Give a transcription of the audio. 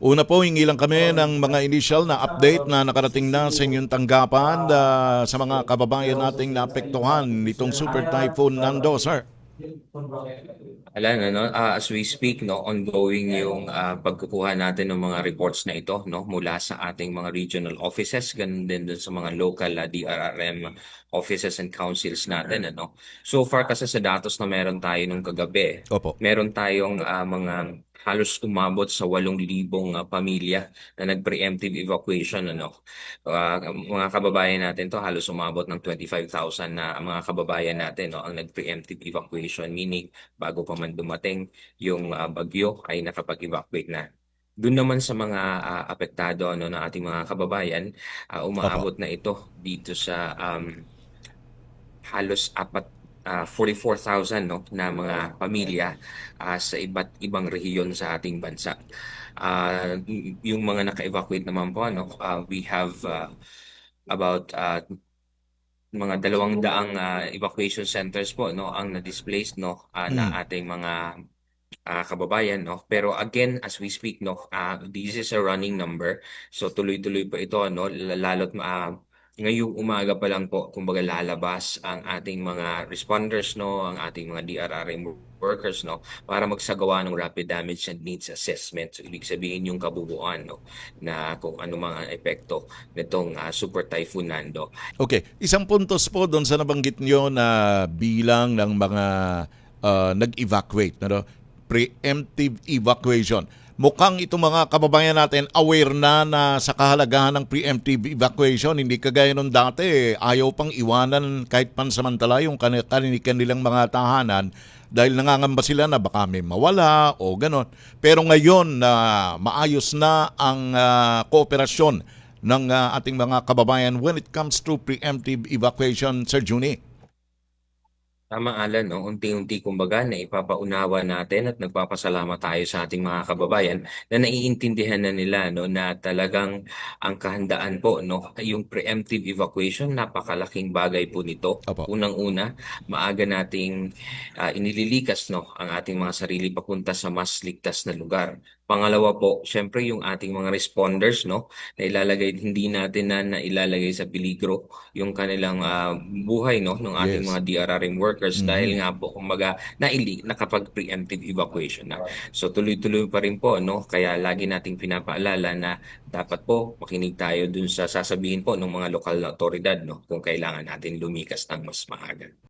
Una po, hingi lang kami ng mga initial na update na nakarating na sa inyong tanggapan ah, sa mga kababayan nating naapektuhan nitong Super Typhoon Nando, sir. Alam ano, ah, as we speak, no, ongoing yung ah, pagkukuha natin ng mga reports na ito, no, mula sa ating mga regional offices, ganun din dun sa mga local ah, DRRM offices and councils natin, ano. So far kasi sa datos na meron tayo nung kagabi, Opo. meron tayong ah, mga halos umabot sa 8,000 ah, pamilya na nag-preemptive evacuation ano. Ah, mga kababayan natin to halos umabot ng 25,000 na mga kababayan natin no ang nag-preemptive evacuation meaning bago pa man dumating yung ah, bagyo ay nakapag-evacuate na. Doon naman sa mga ah, apektado ano ng ating mga kababayan, ah, umaabot na ito dito sa um, halos apat ah, 44,000 no na mga pamilya ah, sa iba't ibang rehiyon sa ating bansa. Y- yung mga naka-evacuate naman po ano, ah, we have ah, about ah, mga dalawang daang ah, evacuation centers po no ang na-displaced no ah, na ating mga ah, kababayan no. Pero again as we speak no ah, this is a running number. So tuloy-tuloy po ito no lalo't ah, ngayong umaga pa lang po kumbaga lalabas ang ating mga responders no? Ang ating mga DRRM workers no? Para magsagawa ng rapid damage and needs assessment. So ibig sabihin yung kabubuan no? Na kung ano mga epekto nitong ah, super typhoon Nando Okay, isang puntos po doon sa nabanggit nyo na bilang ng mga ah, nag-evacuate, no? preemptive evacuation. Mukhang itong mga kababayan natin aware na na sa kahalagahan ng preemptive evacuation, hindi kagaya nung dati, ayaw pang iwanan kahit pansamantala yung kan- kan- kanilang mga tahanan dahil nangangamba sila na baka may mawala o ganon. Pero ngayon na maayos na ang ah, kooperasyon ng ah, ating mga kababayan when it comes to preemptive evacuation, Sir Juni. Tama Alan, no? unti-unti kumbaga na ipapaunawa natin at nagpapasalamat tayo sa ating mga kababayan na naiintindihan na nila no na talagang ang kahandaan po no yung preemptive evacuation napakalaking bagay po nito. Opo. Unang-una, maaga nating ah, inililikas no ang ating mga sarili papunta sa mas ligtas na lugar. Pangalawa po, syempre yung ating mga responders no na ilalagay hindi natin na, na ilalagay sa peligro yung kanilang ah, buhay no ng ating Yes. mga DRRM workers Mhm. dahil nga po kumbaga naili nakapag-preemptive evacuation na. So tuloy-tuloy pa rin po no kaya lagi nating pinapaalala na dapat po makinig tayo dun sa sasabihin po ng mga lokal na otoridad no kung kailangan natin lumikas ng mas maaga.